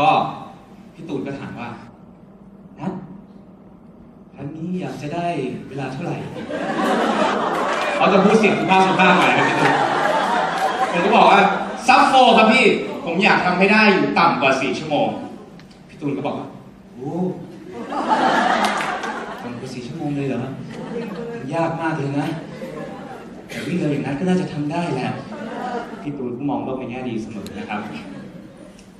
ก็พี่ตูนก็ถามว่านัดครั้งนี้อยากจะได้เวลาเท่าไหร่เขาจะพูดเสียงสุภาพสุภาพหน่อยนะพี่ตูนผมก็บอกว่าซับโฟครับพี่ ผมอยากทำให้ได้อยู่ต่ำกว่าสี่ชั่วโมง พี่ตูนก็บอกว่าโอ้ต่ำกว่าสี่ชั่วโมงเลยเหรอยากมากเลยนะแต่วิ่งเร็วอย่างนั้นก็น่าจะทำได้แหละพี่ตูนก็มองโลกในแง่ดีเสมอนะครับ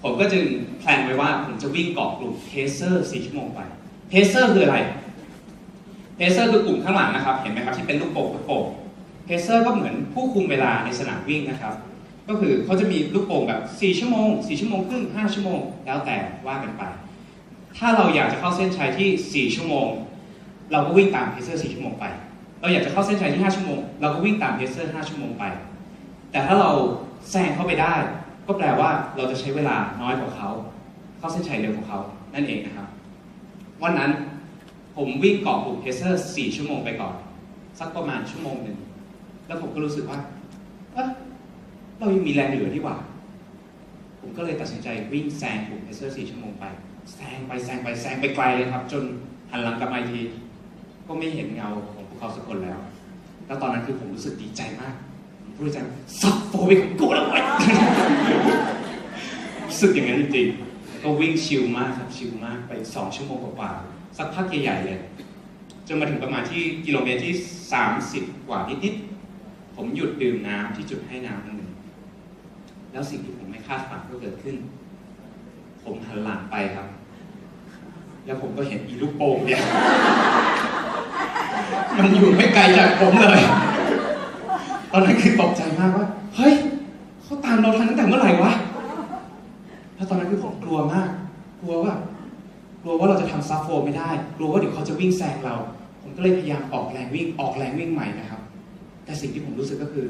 ผมก็จึงแพลนไว้ว่าผมจะวิ่งเกาะกลุ่มเพเซอร์4ชั่วโมงไปเพเซอร์คืออะไรเพเซอร์คือกลุ่มข้างหลังนะครับ เห็นไหมครับที่เป็นลูกโป่งลูกโป่งเพเซอร์ก็เหมือนผู้คุมเวลาในสนามวิ่งนะครับ ก็คือเขาจะมีลูกโป่งแบบ 4 ชั่วโมง 4 ชั่วโมงครึ่ง 5 ชั่วโมง แล้วแต่ว่ากันไป ถ้าเราอยากจะเข้าเส้นชัยที่ 4 ชั่วโมง เราก็วิ่งตามเพเซอร์ 4 ชั่วโมงไป เราอยากจะเข้าเส้นชัยที่ 5 ชั่วโมง เราก็วิ่งตามเพเซอร์ 5 ชั่วโมงไป แต่ถ้าเราแซงเข้าไปได้ ก็แปลว่าเราจะใช้เวลาน้อยกว่าเขา เข้าเส้นชัยเร็วกว่าเขา นั่นเองนะครับ วันนั้นผมวิ่งเกาะกลุ่มเพเซอร์4ชั่วโมงไปก่อน สักประมาณชั่วโมงหนึ่ง แล้วผมก็รู้สึกว่าเอ๊ะเรายังมีแรงเหลือที่หว่า ผมก็เลยตัดสินใจวิ่งแซงกลุ่มเพเซอร์4ชั่วโมงไป แซงไปแซงไปแซงไปไกลเลยครับ จนหันหลังกลับมาที ก็ไม่เห็นเงาของพวกเขาสักคนแล้ว แล้วตอนนั้นคือผมรู้สึกดีใจมาก ผมพูดในใจซับโฟไปของกูแล้วเว้ยรู้สึกอย่างนั้นจริงๆก็วิ่งชิลมากครับชิลมากไปสองชั่วโมงกว่าๆสักพักใหญ่ๆเลยจนมาถึงประมาณที่กิโลเมตรที่ 30 กว่านิดๆผมหยุดดื่มน้ำที่จุดให้น้ำหนึ่งแล้วสิ่งที่ผมไม่คาดฝันก็เกิดขึ้น ผมหันหลังไปครับ แล้วผมก็เห็นอีลูกโป่งเนี่ยมันอยู่ไม่ไกลจากผมเลย ตอนนั้นคือตกใจมากว่า เฮ้ยเขาตามเราทันตั้งแต่เมื่อไหร่วะ แล้วตอนนั้นคือผมกลัวมาก กลัวว่า กลัวว่าเราจะทำซัฟโฟไม่ได้ กลัวว่าเดี๋ยวเขาจะวิ่งแซงเรา ผมก็เลยพยายามออกแรงวิ่ง ออกแรงวิ่งใหม่นะครับ แต่สิ่งที่ผมรู้สึกก็คือ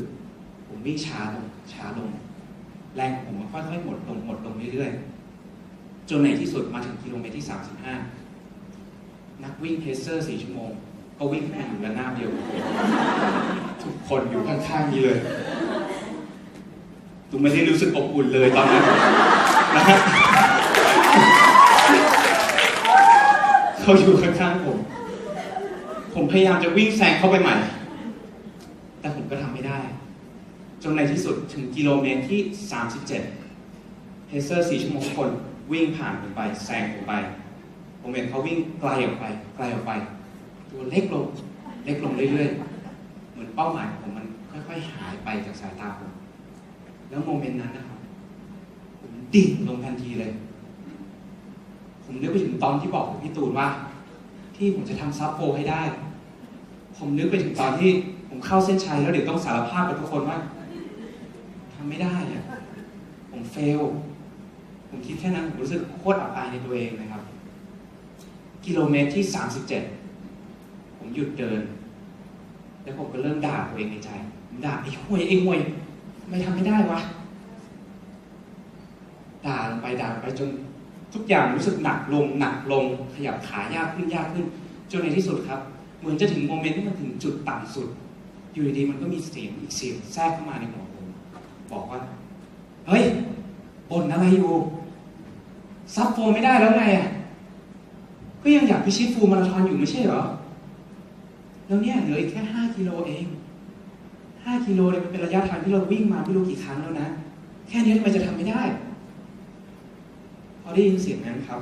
ผมวิ่งช้าลง ช้าลง แรงของผมค่อยๆหมดลง หมดลงเรื่อยๆ จนในที่สุดมาถึงกิโลเมตรที่ 35 นักวิ่งเพเซอร์4ชั่วโมง ก็วิ่งมาอยู่ระนาบเดียวกับผม คนอยู่ข้างๆนี้เลยตูไม่ได้รู้สึกอบอุ่นเลยตอนนั้นนะฮะเขาอยู่ข้างๆผม ผมพยายามจะวิ่งแซงเข้าไปใหม่ แต่ผมก็ทำไม่ได้ จนในที่สุดถึงกิโลเมตรที่ 37เพเซอร์4ชั่วโมงคน วิ่งผ่านผมไปแซงผมไป ผมเห็นเขาวิ่งไกลออกไป ไกลออกไป ตัวเล็กลง เล็กลงเรื่อยๆ มือนเป้าหมายของผมมันค่อยๆหายไปจากสายตาผม แล้วโมเมนต์นั้นนะครับ ผมดิ่งลงทันทีเลย ผมนึกไปถึงตอนที่บอกกับพี่ตูนว่า ที่ผมจะทำซับโฟให้ได้ ผมนึกไปถึงตอนที่ผมเข้าเส้นชัยแล้วเดี๋ยวต้องสารภาพกับทุกคนว่าทำไม่ได้อะผมเฟล ผมคิดแค่นั้นผมรู้สึกโคตรอับอายในตัวเองนะครับ กิโลเมตรที่ 37 ผมหยุดเดิน แล้วผมก็เริ่มด่าตัวเองในใจด่าไอ้ห่วยไอ้ห่วยทำไม่ทำไม่ได้วะด่าลงไปด่าไปจนทุกอย่างรู้สึกหนักลงหนักลงขยับขายากขึ้นยากขึ้น จนในที่สุดครับ เหมือนจะถึงโมเมนต์ที่มันถึงจุดต่ำสุด อยู่ดีๆมันก็มีเสียงอีกเสียงแทรกเข้ามาในหัวผมบอกว่า เฮ้ยบ่นอะไรอยู่ซับโฟไม่ได้แล้วไงอะก็ยังอยากพิชิตฟูมาราธอนอยู่ไม่ใช่เหรอ แล้วเนี่ยเหลืออีกแค่ห้ากิโลเองห้ากิโลเนี่ยมันเป็นระยะทางที่เราวิ่งมาไม่รู้กี่ครั้งแล้วนะ แค่นี้ทำไมจะทำไม่ได้ พอได้ยินเสียงนั้นครับ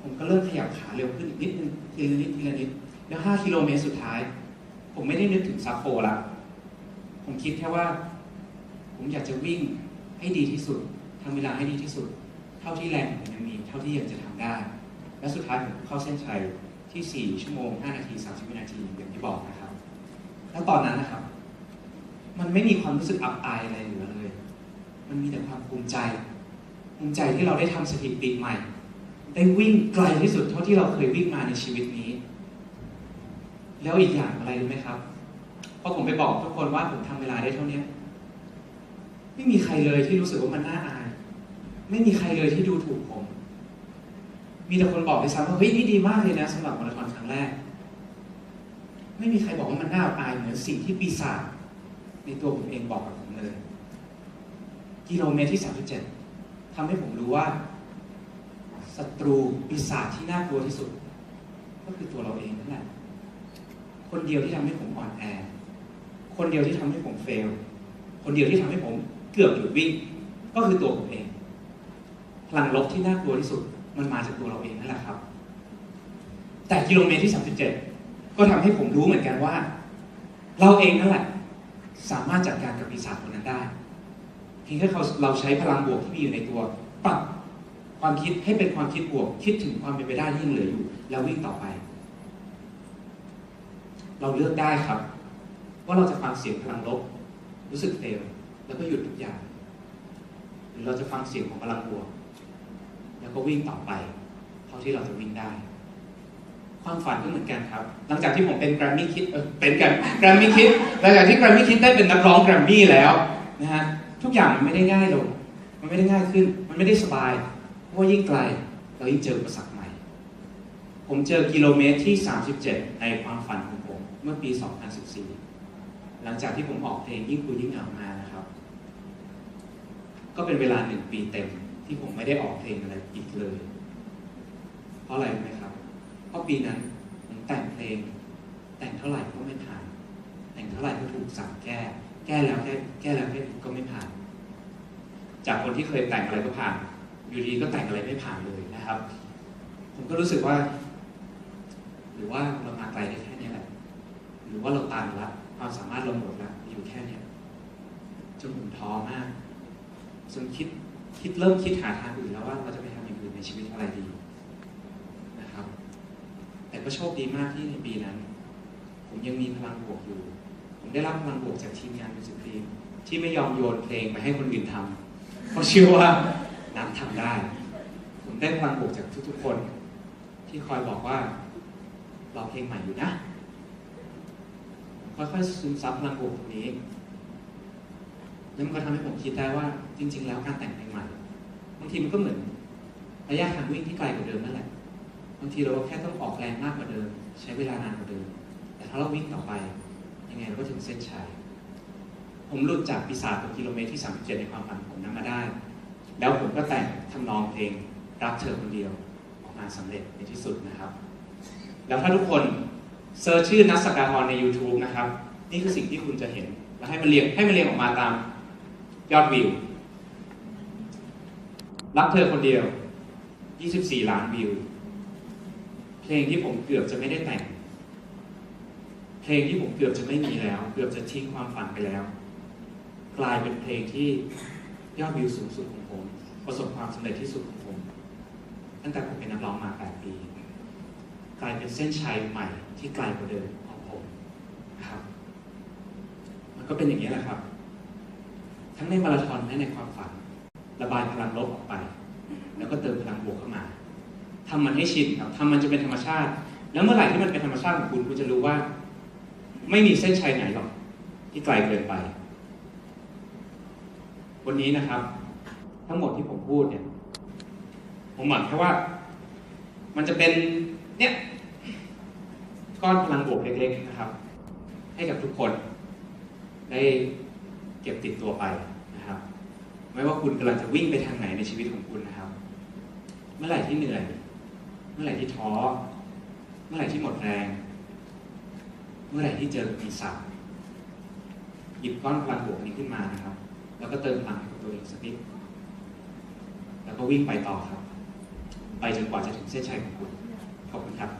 ผมก็เริ่มขยับขาเร็วขึ้นอีกนิดนึงทีละนิดทีละนิดแล้วห้ากิโลเมตรสุดท้าย ผมไม่ได้นึกถึงซับโฟละผมคิดแค่ว่า ผมอยากจะวิ่งให้ดีที่สุดทำเวลาให้ดีที่สุด เท่าที่แรงผมยังมี เท่าที่ยังจะทำได้ และสุดท้ายผมเข้าเส้นชัย ที่ 4 ชั่วโมง 5 นาที 30 วินาทีอย่างที่บอกนะครับ แล้วตอนนั้นนะครับ มันไม่มีความรู้สึกอับอายอะไรเหลือเลย มันมีแต่ความภูมิใจ ภูมิใจที่เราได้ทำสถิติใหม่ ได้วิ่งไกลที่สุดเท่าที่เราเคยวิ่งมาในชีวิตนี้ แล้วอีกอย่างอะไรรู้ไหมครับพอผมไปบอกทุกคนว่าผมทำเวลาได้เท่านี้ไม่มีใครเลยที่รู้สึกว่ามันน่าอาย ไม่มีใครเลยที่ดูถูกผม มีแต่คนบอกไปซ้ำว่าเฮ้ยนี่ดีมากเลยนะสำหรับมาราธอนครั้งแรก ไม่มีใครบอกว่ามันน่าอายเหมือนสิ่งที่ปีศาจในตัวผมเองบอกกับผมเลย กิโลเมตรที่ 37ทำให้ผมรู้ว่าศัตรูปีศาจที่น่ากลัวที่สุด ก็คือตัวเราเองนั่นแหละคนเดียวที่ทำให้ผมอ่อนแอ คนเดียวที่ทำให้ผมเฟล คนเดียวที่ทำให้ผมเกือบหยุดวิ่ง ก็คือตัวผมเองพลังลบที่น่ากลัวที่สุด มันมาจากตัวเราเองนั่นแหละครับ แต่กิโลเมตรที่ 37 ก็ทำให้ผมรู้เหมือนกันว่า เราเองนั่นแหละ สามารถจัดการกับปีศาจคนนั้นได้เพียงแค่เราเราใช้พลังบวกที่มีอยู่ในตัวปรับความคิดให้เป็นความคิดบวก คิดถึงความเป็นไปได้ที่ยังเหลืออยู่ แล้ววิ่งต่อไป เราเลือกได้ครับ ว่าเราจะฟังเสียงพลังลบ รู้สึกเฟลแล้วก็หยุดทุกอย่าง หรือเราจะฟังเสียงของพลังบวก แล้วก็วิ่งต่อไป เท่าที่เราจะวิ่งได้ ความฝันก็เหมือนกันครับ หลังจากที่ผมเป็นแกรมมี่คิดเออเป็นแกรมมมี่คิดหลังจากที่แกรมมี่คิดได้เป็นนักร้องแกรมมี่แล้วนะฮะทุกอย่างมันไม่ได้ง่ายลงมันไม่ได้ง่ายขึ้น มันไม่ได้สบายเพราะว่ายิ่งไกล เรายิ่งเจออุปสรรคใหม่ ผมเจอกิโลเมตรที่ 37 ในความฝันของผม เมื่อปี 2014 หลังจากที่ผมออกเพลงยิ่งคุยยิ่งเหงามานะครับ ก็เป็นเวลาหนึ่งปีเต็ม ที่ผมไม่ได้ออกเพลงอะไรอีกเลย เพราะอะไรรู้ไหมครับ เพราะปีนั้นผมแต่งเพลง แต่งเท่าไหร่ก็ไม่ผ่าน แต่งเท่าไหร่ก็ถูกสั่งแก้ แก้แล้วแก้แก้แล้วแก้ก็ไม่ผ่าน จากคนที่เคยแต่งอะไรก็ผ่าน อยู่ดีก็แต่งอะไรไม่ผ่านเลยนะครับ ผมก็รู้สึกว่า หรือว่าเรามาไกลได้แค่นี้แหละ หรือว่าเราตันละความสามารถเราหมดละอยู่แค่เนี้ยจนผมท้อมากจนคิด คิดเริ่มคิดหาทางอื่นแล้วว่าเราจะไปทำอย่างอื่นในชีวิตอะไรดีนะครับ แต่ก็โชคดีมากที่ในปีนั้น ผมยังมีพลังบวกอยู่ ผมได้รับพลังบวกจากทีมงานมิวสิกทีมที่ไม่ยอมโยนเพลงไปให้คนอื่นทำเพราะเชื่อว่านัททำได้ ผมได้พลังบวกจากทุกๆคน ที่คอยบอกว่าเราเพลงใหม่อยู่นะ ค่อยๆซึมซับพลังบวกตรงนี้ แล้วมันก็ทำให้ผมคิดได้ว่าจริง ๆ แล้วการแต่งเพลงใหม่บางทีมันก็เหมือนระยะทางวิ่งที่ไกลกว่าเดิมนั่นแหละบางทีเราก็แค่ต้องออกแรงมากกว่าเดิม ใช้เวลานานกว่าเดิม แต่ถ้าเราวิ่งต่อไปยังไงเราก็ถึงเส้นชัยผมหลุดจากปีศาจตรงกิโลเมตรที่ 37 ในความฝันผมนั้นมาได้ แล้วผมก็แต่งทำนองเพลงรักเธอคนเดียวออกมาสำเร็จในที่สุดนะครับ แล้วถ้าทุกคนเซิร์ชชื่อนัทสกาทรใน YouTube นะครับ นี่คือสิ่งที่คุณจะเห็น แล้วให้มันเรียงให้มันเรียงออกมาตาม ยอดวิว รักเธอคนเดียว 24 ล้านวิว เพลงที่ผมเกือบจะไม่ได้แต่ง เพลงที่ผมเกือบจะไม่มีแล้ว เกือบจะทิ้งความฝันไปแล้ว กลายเป็นเพลงที่ยอดวิวสูงสุดของผม ประสบความสำเร็จที่สุดของผม ตั้งแต่ผมเป็นนักร้องมา 8 ปี กลายเป็นเส้นชัยใหม่ที่ไกลกว่าเดิมของผมครับ มันก็เป็นอย่างนี้แหละครับ ทั้งในมาราธอนและในความฝัน ระบายพลังลบออกไป แล้วก็เติมพลังบวกเข้ามาทำมันให้ชินครับทำมันจะเป็นธรรมชาติ แล้วเมื่อไหร่ที่มันเป็นธรรมชาติของคุณคุณจะรู้ว่า ไม่มีเส้นชัยไหนหรอก ที่ไกลเกินไป วันนี้นะครับ ทั้งหมดที่ผมพูดเนี่ย ผมหวังแค่ว่า มันจะเป็นเนี่ยก้อนพลังบวกเล็กๆนะครับ ให้กับทุกคนได้ เก็บติดตัวไปนะครับ ไม่ว่าคุณกำลังจะวิ่งไปทางไหนในชีวิตของคุณนะครับ เมื่อไหร่ที่เหนื่อย เมื่อไหร่ที่ท้อ เมื่อไหร่ที่หมดแรง เมื่อไหร่ที่เจอปีศาจหยิบก้อนพลังบวกนี้ขึ้นมานะครับ แล้วก็เติมพลังให้กับตัวเองสักนิดแล้วก็วิ่งไปต่อครับ ไปจนกว่าจะถึงเส้นชัยของคุณขอบคุณครับ